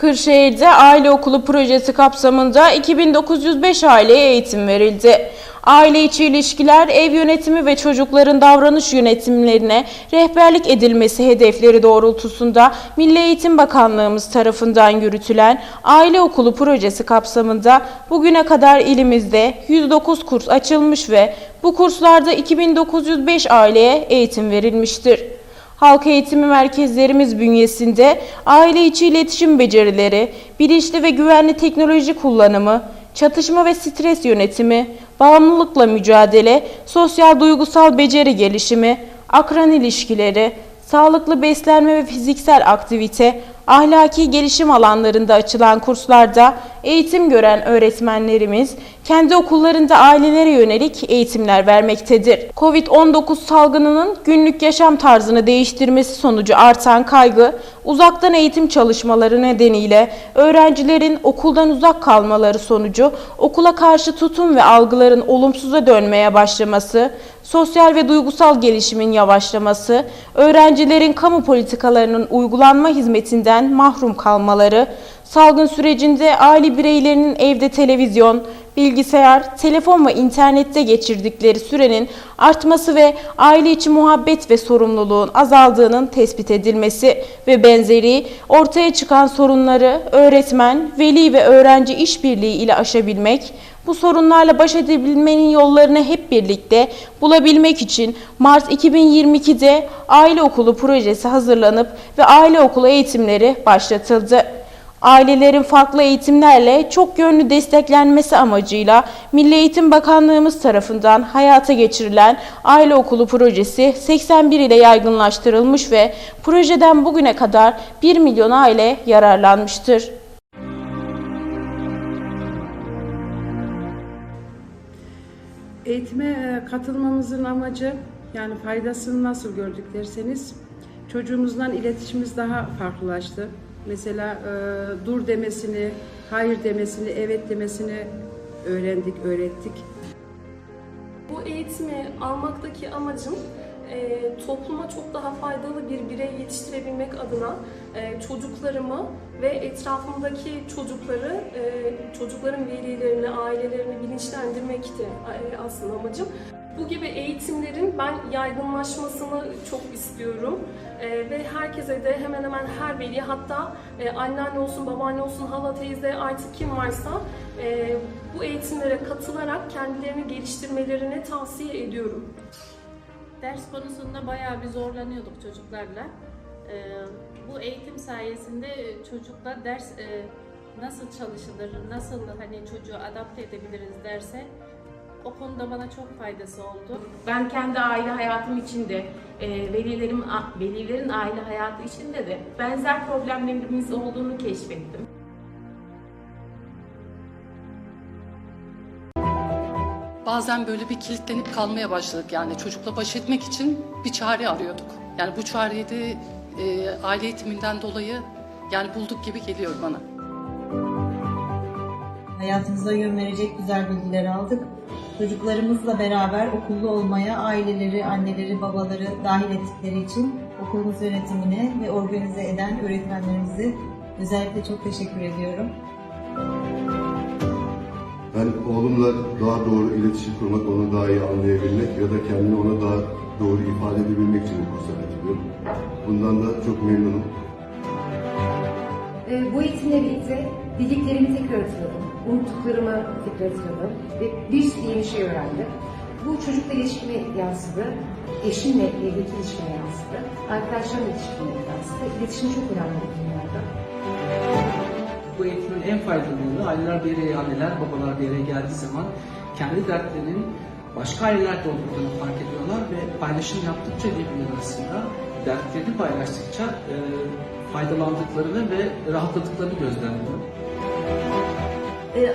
Kırşehir'de aile okulu projesi kapsamında 2905 aileye eğitim verildi. Aile içi ilişkiler, ev yönetimi ve çocukların davranış yönetimlerine rehberlik edilmesi hedefleri doğrultusunda Milli Eğitim Bakanlığımız tarafından yürütülen aile okulu projesi kapsamında bugüne kadar ilimizde 109 kurs açılmış ve bu kurslarda 2905 aileye eğitim verilmiştir. Halk eğitimi merkezlerimiz bünyesinde aile içi iletişim becerileri, bilinçli ve güvenli teknoloji kullanımı, çatışma ve stres yönetimi, bağımlılıkla mücadele, sosyal duygusal beceri gelişimi, akran ilişkileri, sağlıklı beslenme ve fiziksel aktivite, ahlaki gelişim alanlarında açılan kurslarda eğitim gören öğretmenlerimiz kendi okullarında ailelere yönelik eğitimler vermektedir. Covid-19 salgınının günlük yaşam tarzını değiştirmesi sonucu artan kaygı, uzaktan eğitim çalışmaları nedeniyle öğrencilerin okuldan uzak kalmaları sonucu okula karşı tutum ve algıların olumsuza dönmeye başlaması, sosyal ve duygusal gelişimin yavaşlaması, öğrencilerin kamu politikalarının uygulanma hizmetinden mahrum kalmaları, salgın sürecinde aile bireylerinin evde televizyon, bilgisayar, telefon ve internette geçirdikleri sürenin artması ve aile içi muhabbet ve sorumluluğun azaldığının tespit edilmesi ve benzeri ortaya çıkan sorunları öğretmen, veli ve öğrenci işbirliği ile aşabilmek, bu sorunlarla baş edebilmenin yollarını hep birlikte bulabilmek için Mart 2022'de aile okulu projesi hazırlanıp ve aile okulu eğitimleri başlatıldı. Ailelerin farklı eğitimlerle çok yönlü desteklenmesi amacıyla Milli Eğitim Bakanlığımız tarafından hayata geçirilen aile okulu projesi 81 ile yaygınlaştırılmış ve projeden bugüne kadar 1 milyon aile yararlanmıştır. Eğitime e, katılmamızın amacı yani faydasını nasıl gördük derseniz çocuğumuzdan iletişimimiz daha farklılaştı. Mesela e, dur demesini, hayır demesini, evet demesini öğrendik, öğrettik. Bu eğitimi almaktaki amacım e, topluma çok daha faydalı bir birey yetiştirebilmek adına e, çocuklarımı ve etrafımdaki çocukları, e, çocukların velilerini, ailelerini bilinçlendirmekti e, aslında amacım. Bu gibi eğitimlerin ben yaygınlaşmasını çok istiyorum E, ve herkese de hemen hemen her veli hatta e, anneanne olsun, babaanne olsun, hala teyze artık kim varsa e, bu eğitimlere katılarak kendilerini geliştirmelerini tavsiye ediyorum. Ders konusunda bayağı bir zorlanıyorduk çocuklarla. Ee, bu eğitim sayesinde çocukla ders e, nasıl çalışılır, nasıl hani çocuğu adapte edebiliriz derse o konuda bana çok faydası oldu. Ben kendi aile hayatım içinde, e, velilerim, velilerin aile hayatı içinde de benzer problemlerimiz olduğunu keşfettim. Bazen böyle bir kilitlenip kalmaya başladık yani çocukla baş etmek için bir çare arıyorduk. Yani bu çareyi de e, aile eğitiminden dolayı yani bulduk gibi geliyor bana. Hayatımıza yön verecek güzel bilgiler aldık. Çocuklarımızla beraber okullu olmaya aileleri, anneleri, babaları dahil ettikleri için okulumuz yönetimine ve organize eden öğretmenlerimize özellikle çok teşekkür ediyorum. Ben oğlumla daha doğru iletişim kurmak, onu daha iyi anlayabilmek ya da kendini ona daha doğru ifade edebilmek için bu kursa. Bundan da çok memnunum. Ee, Bu eğitimle birlikte bildiklerimi tekrar hatırladım, unuttuklarımı tekrar hatırladım ve bir sürü yeni şey öğrendim. Bu çocukla ilişkime yansıdı, eşimle evdeki ilişkime yansıdı, arkadaşlarımla ilişkime yansıdı. İletişim çok önemli bu konularda. Bu eğitimin en faydalı yanı aileler bir araya, anneler, babalar bir araya geldiği zaman kendi dertlerinin başka ailelerde olduklarını fark ediyorlar ve paylaşım yaptıkça birbirleri arasında dertlerini paylaştıkça e, faydalandıklarını ve rahatladıklarını gözlemliyorum.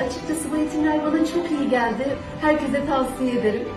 açıkçası bu eğitimler bana çok iyi geldi. Herkese tavsiye ederim.